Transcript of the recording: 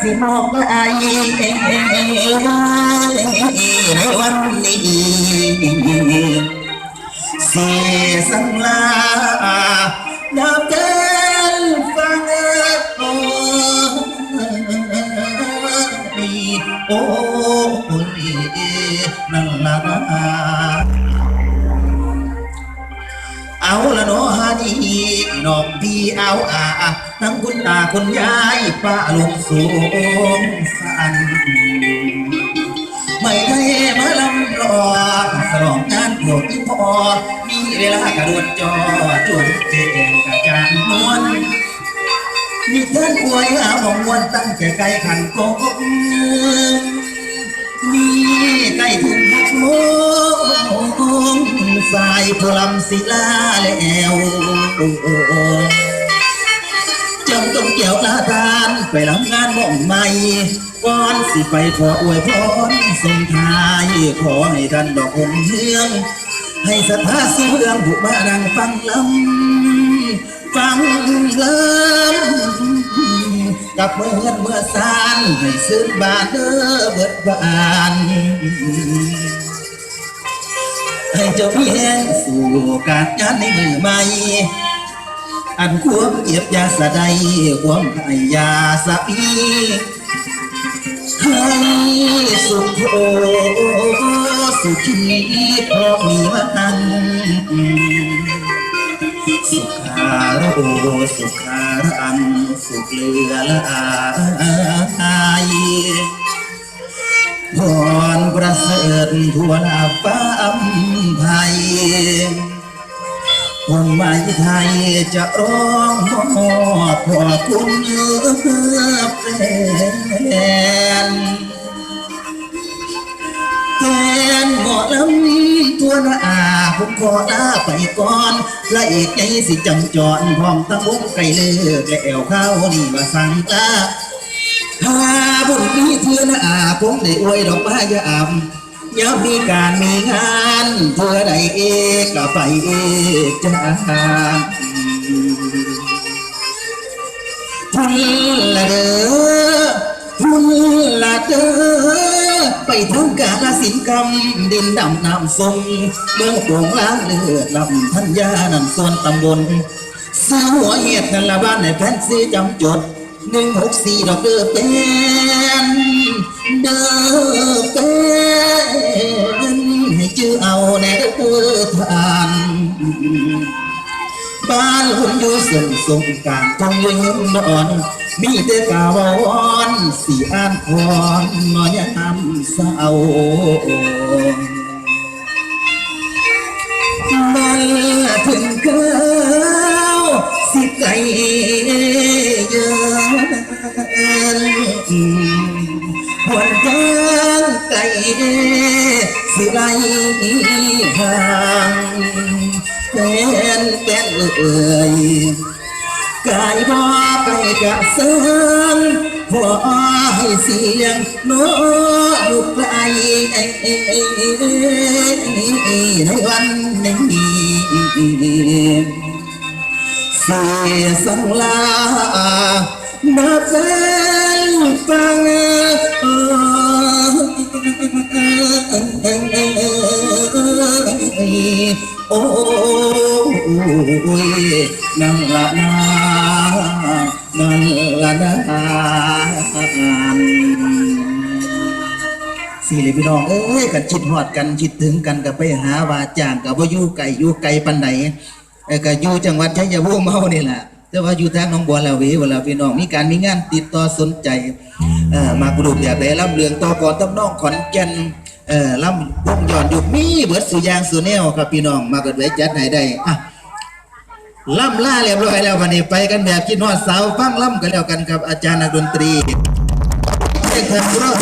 สิมอบลายในวันนี้เสียสังลาดาวเกินฟังโอ้ยโอ้ยนั่นละ ดีน้องพี่เอาอาทั้งคุณตาคุณยายป้าลุงสูงสันไม่ได้มาลำรอสลองงานโปรดที่พอ มีเวลากระโดดจอจวนเจงกระจานนวลมีเพื่อนอวยหาหมองวนตั้งใจไกลขันโกงมีใกล้ถึงหักโม สายพลำศิลาแล้วจำต้องเกี่ยวลาทานไปรับงานม่องใหม่ก่อนสิไปขออวยพรส่งท้ายขอให้ท่านดอกหงเฮือง ให้ศรัทธาสิเรื่องบุมานังฟังลำฟังลำกับเมื่อเฮือนเมื่อสานให้ซื้อบานเด้อเบิดบาน ให้เจ้าเมีแห้งสู่การงานในมือใหม่อันควบเก็บยาสะใดความไอยาสะปีให้สุขโอสุขีพอมีมันสุขารโรสุขารันสุขเลือละอาย พรประเสริฐทั่วลาฟ้าอำไพยคนใหม่ไทยจะร้องมอบขอคุณเลือดเพลินแฟนหมอลำตัวหน้าผมขอลาไปก่อนและอีกใจสิจำจรพร้อมตั้งวงไก่เลือกและแอวเข้านี่ว่าสังตา ถ้าบุญมีเพื่อนอาผมได้อวยดอกไม้ยามยามมีการมีงานเพื่อใดเอกก็ไปเอกจาทุนละเด้อทุนละเด้อไปทำกาลสินกรรมดินดำน้ำทรงเมืองโป่งล้างเลือดลำพันยานันส่วนตำบลสาวหัวเห็ดนั่นละบ้านในแฟนซีจำจด หนึ่งหกสี่ดอกเดือเป็นเด้อเป็นให้ชื่อเอาแน่เด้อทานบ้านผมอยู่ส่งสงกางทองยืนนอน มีแต่กาวอนสีอ่านคอนนอยามเศร้ามาถึ ทางไกลสิไลห่างเป็นเป็นเอ่ยกายบ่ไกลกะเสริมขอให้เสียงโน้อยู่ไกลในวันนี้สียสังลานาแฟนฟัง โอ้ยนั่งละนานั่งละนาสี่เลยพี่น้องเอ้ยกันชิดหอดกันชิดถึงกันกับไปหาว่าจ้างกับว่าอยู่ไกลอยู่ไกลปันไหนเอ้ก็อยู่จังหวัดชัยภูมิเฮานี่แหละแต่ว่าอยู่ทางหนองบัวละเวเวลาพี่น้องมีการมีงานติดต่อสนใจมากรูปแบบใดล่ำเรืองต่อก่อนต้องน้องขอนแก่น เอ่อล่ำวงย้อนยุคมีเบิดสุยางสุแนวครับพี่น้องมาเกิดไว้จัดไหนได้อะล่ำล่าเรียบร้อยแล้ววันนี้ไปกันแบบคิดฮอดสาวฟังล่ำกันแล้วกันกับอาจารย์นักดนตรีเอกทันรอบ